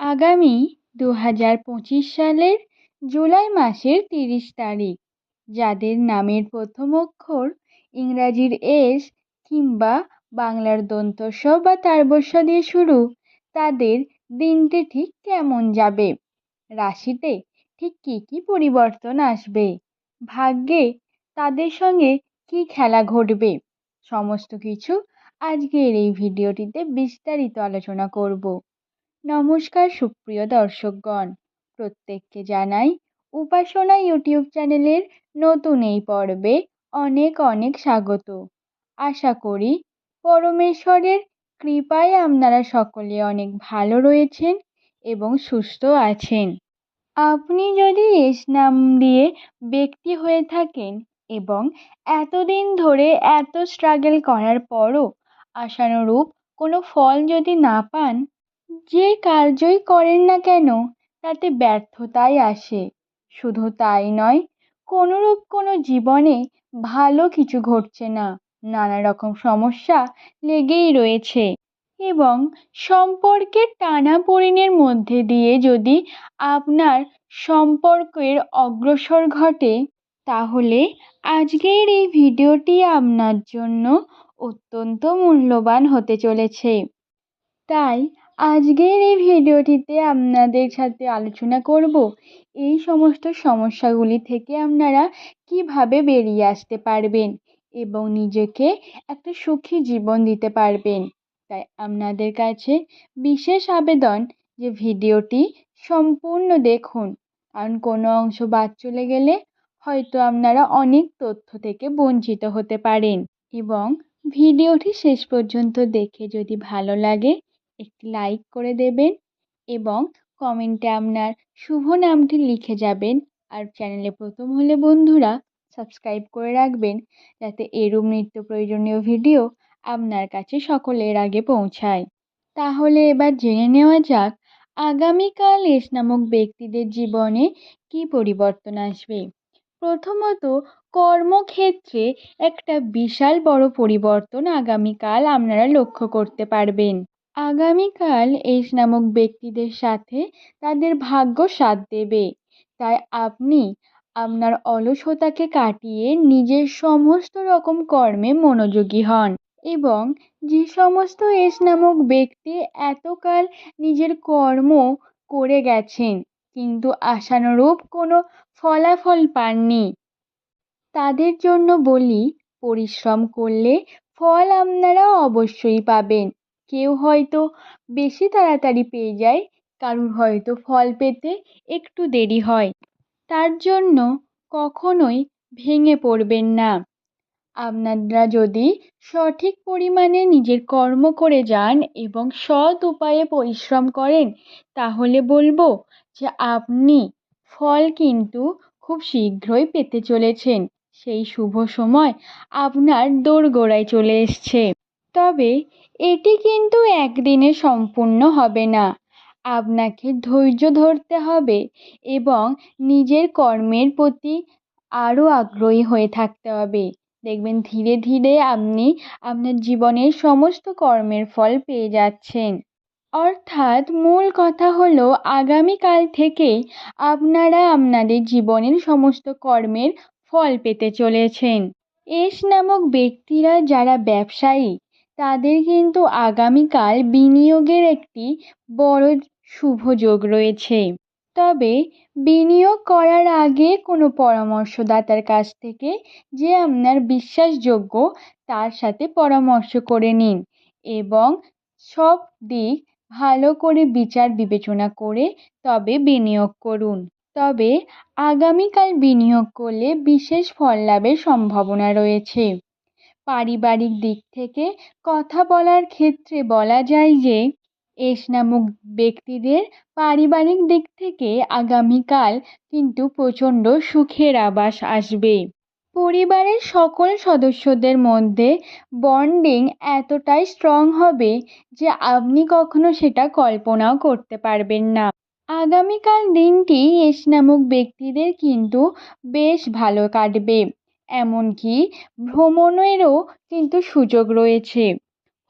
আগামী দু হাজার পঁচিশ সালের জুলাই মাসের তিরিশ তারিখ, যাদের নামের প্রথম অক্ষর ইংরাজির এস কিংবা বাংলার দন্ত স বা তারবস্য দিয়ে শুরু, তাদের দিনটি ঠিক কেমন যাবে? রাশিতে ঠিক কী কী পরিবর্তন আসবে? ভাগ্যে তাদের সঙ্গে কী খেলা ঘটবে? সমস্ত কিছু আজকের এই ভিডিওটিতে বিস্তারিত আলোচনা করব। নমস্কার সুপ্রিয় দর্শকগণ। প্রত্যেককে জানাই উপাসনা ইউটিউব চ্যানেলের নতুন এই পর্বে অনেক অনেক স্বাগত। আশা করি পরমেশ্বরের কৃপায় আপনারা সকলে অনেক ভালো রয়েছেন এবং সুস্থ আছেন। আপনি যদি এস নাম দিয়ে ব্যক্তি হয়ে থাকেন এবং এতদিন ধরে এত স্ট্রাগল করার পরও আশানুরূপ কোনো ফল যদি না পান যে কার্যই করেন না কেন, তাতে ব্যর্থতাই আসে। শুধু তাই নয়, কোনোরূপ কোনো জীবনে ভালো কিছু ঘটছে না নানা রকম সমস্যা লেগেই রয়েছে এবং সম্পর্কের টানাপোড়েনের মধ্যে দিয়ে যদি আপনার সম্পর্কের অগ্রসর ঘটে, তাহলে আজকের এই ভিডিওটি আপনার জন্য অত্যন্ত মূল্যবান হতে চলেছে। তাই আজকের এই ভিডিওটিতে আপনাদের সাথে আলোচনা করব এই সমস্ত সমস্যাগুলি থেকে আপনারা কীভাবে বেরিয়ে আসতে পারবেন এবং নিজেকে একটা সুখী জীবন দিতে পারবেন। তাই আপনাদের কাছে বিশেষ আবেদন যে ভিডিওটি সম্পূর্ণ দেখুন। কারণ কোনো অংশ বাদ চলে গেলে হয়তো আপনারা অনেক তথ্য থেকে বঞ্চিত হতে পারেন এবং ভিডিওটি শেষ পর্যন্ত দেখে যদি ভালো লাগে একটি লাইক করে দেবেন এবং কমেন্টে আপনার শুভ নামটি লিখে যাবেন। আর চ্যানেলে প্রথম হলে বন্ধুরা সাবস্ক্রাইব করে রাখবেন যাতে এরূপ নিত্য প্রয়োজনীয় ভিডিও আপনার কাছে সকলের আগে পৌঁছায়। তাহলে এবার জেনে নেওয়া যাক আগামীকাল এস নামক ব্যক্তিদের জীবনে কী পরিবর্তন আসবে। প্রথমত কর্মক্ষেত্রে একটা বিশাল বড় পরিবর্তন আগামীকাল আপনারা লক্ষ্য করতে পারবেন। আগামীকাল এস নামক ব্যক্তিদের সাথে তাদের ভাগ্য সাথ দেবে। তাই আপনি আপনার অলসতাকে কাটিয়ে নিজের সমস্ত রকম কর্মে মনোযোগী হন এবং যে সমস্ত এস নামক ব্যক্তি এতকাল নিজের কর্ম করে গেছেন কিন্তু আশানুরূপ কোনো ফলাফল পাননি, তাদের জন্য বলি পরিশ্রম করলে ফল আপনারা অবশ্যই পাবেন। কেউ হয়তো বেশি তাড়াতাড়ি পেয়ে যায়, কারুর হয়তো ফল পেতে একটু দেরি হয়। তার জন্য কখনোই ভেঙে পড়বেন না। আপনারা যদি সঠিক পরিমাণে নিজের কর্ম করে যান এবং সৎ উপায়ে পরিশ্রম করেন, তাহলে বলব যে আপনি ফল কিন্তু খুব শীঘ্রই পেতে চলেছেন। সেই শুভ সময় আপনার দোরগোড়ায় চলে এসছে। তবে এটি কিন্তু একদিনে সম্পূর্ণ হবে না। আপনাকে ধৈর্য ধরতে হবে এবং নিজের কর্মের প্রতি আরও আগ্রহী হয়ে থাকতে হবে। দেখবেন ধীরে ধীরে আপনি আপনার জীবনের সমস্ত কর্মের ফল পেয়ে যাচ্ছেন। অর্থাৎ মূল কথা হলো, আগামীকাল থেকে আপনারা আপনাদের জীবনের সমস্ত কর্মের ফল পেতে চলেছেন। এস নামক ব্যক্তিরা যারা ব্যবসায়ী তাদের কিন্তু আগামীকাল বিনিয়োগের একটি বড় শুভ যোগ রয়েছে। তবে বিনিয়োগ করার আগে কোনো পরামর্শদাতার কাছ থেকে যে আপনার বিশ্বাসযোগ্য, তার সাথে পরামর্শ করে নিন এবং সব দিক ভালো করে বিচার বিবেচনা করে তবে বিনিয়োগ করুন। তবে আগামীকাল বিনিয়োগ করলে বিশেষ ফল লাভের সম্ভাবনা রয়েছে। পারিবারিক দিক থেকে কথা বলার ক্ষেত্রে বলা যায় যে, এস নামক ব্যক্তিদের পারিবারিক দিক থেকে আগামীকাল কিন্তু প্রচণ্ড সুখের আবাস আসবে। পরিবারের সকল সদস্যদের মধ্যে বন্ডিং এতটাই স্ট্রং হবে যে আপনি কখনো সেটা কল্পনাও করতে পারবেন না। আগামীকাল দিনটি এস নামক ব্যক্তিদের কিন্তু বেশ ভালো কাটবে। এমনকি ভ্রমণেরও কিন্তু সুযোগ রয়েছে।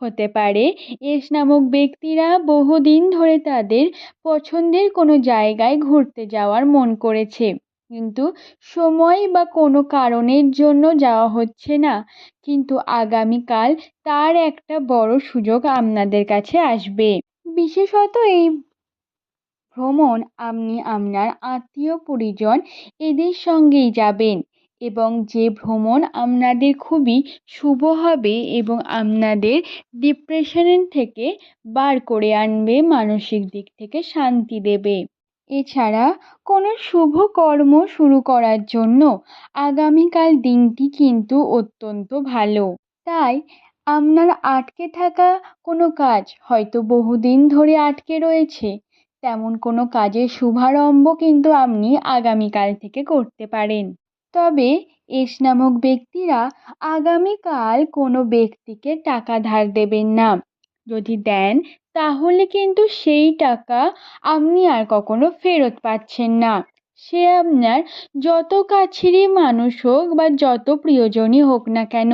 হতে পারে এস নামক ব্যক্তিরা বহুদিন ধরে তাদের পছন্দের কোনো জায়গায় ঘুরতে যাওয়ার মন করেছে। কিন্তু সময় বা কোনো কারণের জন্য যাওয়া হচ্ছে না। কিন্তু আগামীকাল তার একটা বড় সুযোগ আপনাদের কাছে আসবে। বিশেষত এই ভ্রমণ আপনি আপনার আত্মীয় পরিজন এদের সঙ্গেই যাবেন। এবং যে ভ্রমণ আপনাদের খুবই শুভ হবে এবং আপনাদের ডিপ্রেশনের থেকে বার করে আনবে, মানসিক দিক থেকে শান্তি দেবে। এছাড়া কোনো শুভ কর্ম শুরু করার জন্য আগামীকাল দিনটি কিন্তু অত্যন্ত ভালো। তাই আপনার আটকে থাকা কোনো কাজ হয়তো বহুদিন ধরে আটকে রয়েছে। তেমন কোনো কাজের শুভারম্ভ কিন্তু আপনি আগামীকাল থেকে করতে পারেন। তবে এস নামক ব্যক্তিরা আগামীকাল কোনো ব্যক্তিকে টাকা ধার দেবেন না। যদি দেন, তাহলে কিন্তু সেই টাকা আপনি আর কখনো ফেরত পাচ্ছেন না। সে আপনার যত কাছেরই মানুষ হোক বা যত প্রিয়জনই হোক না কেন,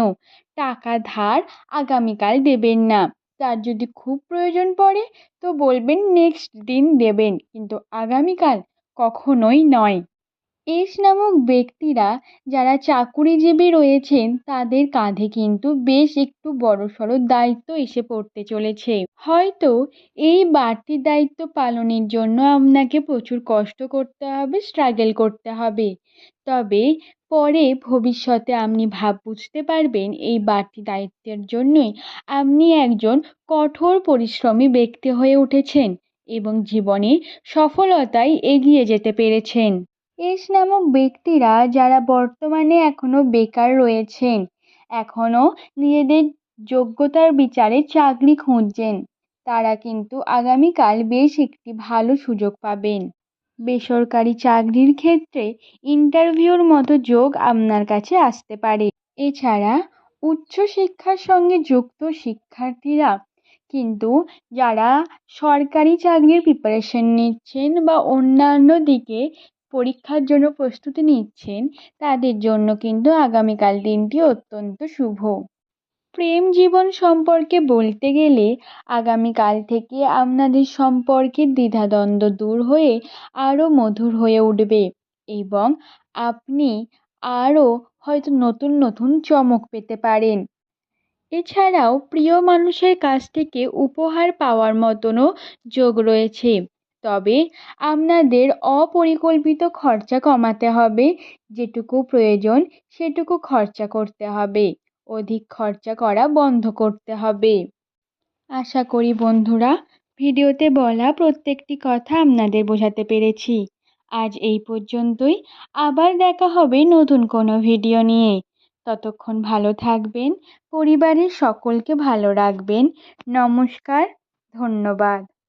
টাকা ধার আগামীকাল দেবেন না। তার যদি খুব প্রয়োজন পড়ে, তো বলবেন, নেক্সট দিন দেবেন। কিন্তু আগামীকাল কখনোই নয়। এস নামক ব্যক্তিরা যারা চাকুরিজীবী রয়েছেন, তাদের কাঁধে কিন্তু বেশ একটু বড়সড় দায়িত্ব এসে পড়তে চলেছে। হয়তো এই বাড়তি দায়িত্ব পালনের জন্য আপনাকে প্রচুর কষ্ট করতে হবে স্ট্রাগল করতে হবে। তবে পরে ভবিষ্যতে আপনি ভাব বুঝতে পারবেন, এই বাড়তি দায়িত্বের জন্যই আপনি একজন কঠোর পরিশ্রমী ব্যক্তি হয়ে উঠেছেন এবং জীবনে সফলতায় এগিয়ে যেতে পেরেছেন। এস নামক ব্যক্তিরা যারা বর্তমানে এখনও বেকার রয়েছেন এখনও নিজেদের যোগ্যতার বিচারে চাকরি খুঁজছেন, তারা কিন্তু আগামীকাল বেশ একটি ভালো সুযোগ পাবেন। বেসরকারি চাকরির ক্ষেত্রে ইন্টারভিউর মতো যোগ আপনার কাছে আসতে পারে। এছাড়া উচ্চশিক্ষার সঙ্গে যুক্ত শিক্ষার্থীরা কিন্তু যারা সরকারি চাকরির প্রিপারেশন নিচ্ছেন বা অন্যান্য দিকে পরীক্ষার জন্য প্রস্তুতি নিচ্ছেন, তাদের জন্য কিন্তু আগামীকাল দিনটি অত্যন্ত শুভ। প্রেম জীবন সম্পর্কে বলতে গেলে, আগামীকাল থেকে আপনাদের সম্পর্কের দ্বিধাদ্বন্দ্ব দূর হয়ে আরও মধুর হয়ে উঠবে এবং আপনি আরও হয়তো নতুন নতুন চমক পেতে পারেন। এছাড়াও প্রিয় মানুষের কাছ থেকে উপহার পাওয়ার মতনও যোগ রয়েছে। তবে আপনাদের অপরিকল্পিত খরচা কমাতে হবে। যেটুকু প্রয়োজন, সেটুকু খরচা করতে হবে। অধিক খরচা করা বন্ধ করতে হবে। আশা করি বন্ধুরা, ভিডিওতে বলা প্রত্যেকটি কথা আপনাদের বোঝাতে পেরেছি। আজ এই পর্যন্তই। আবার দেখা হবে নতুন কোনো ভিডিও নিয়ে। ততক্ষণ ভালো থাকবেন, পরিবারের সকলকে ভালো রাখবেন। নমস্কার, ধন্যবাদ।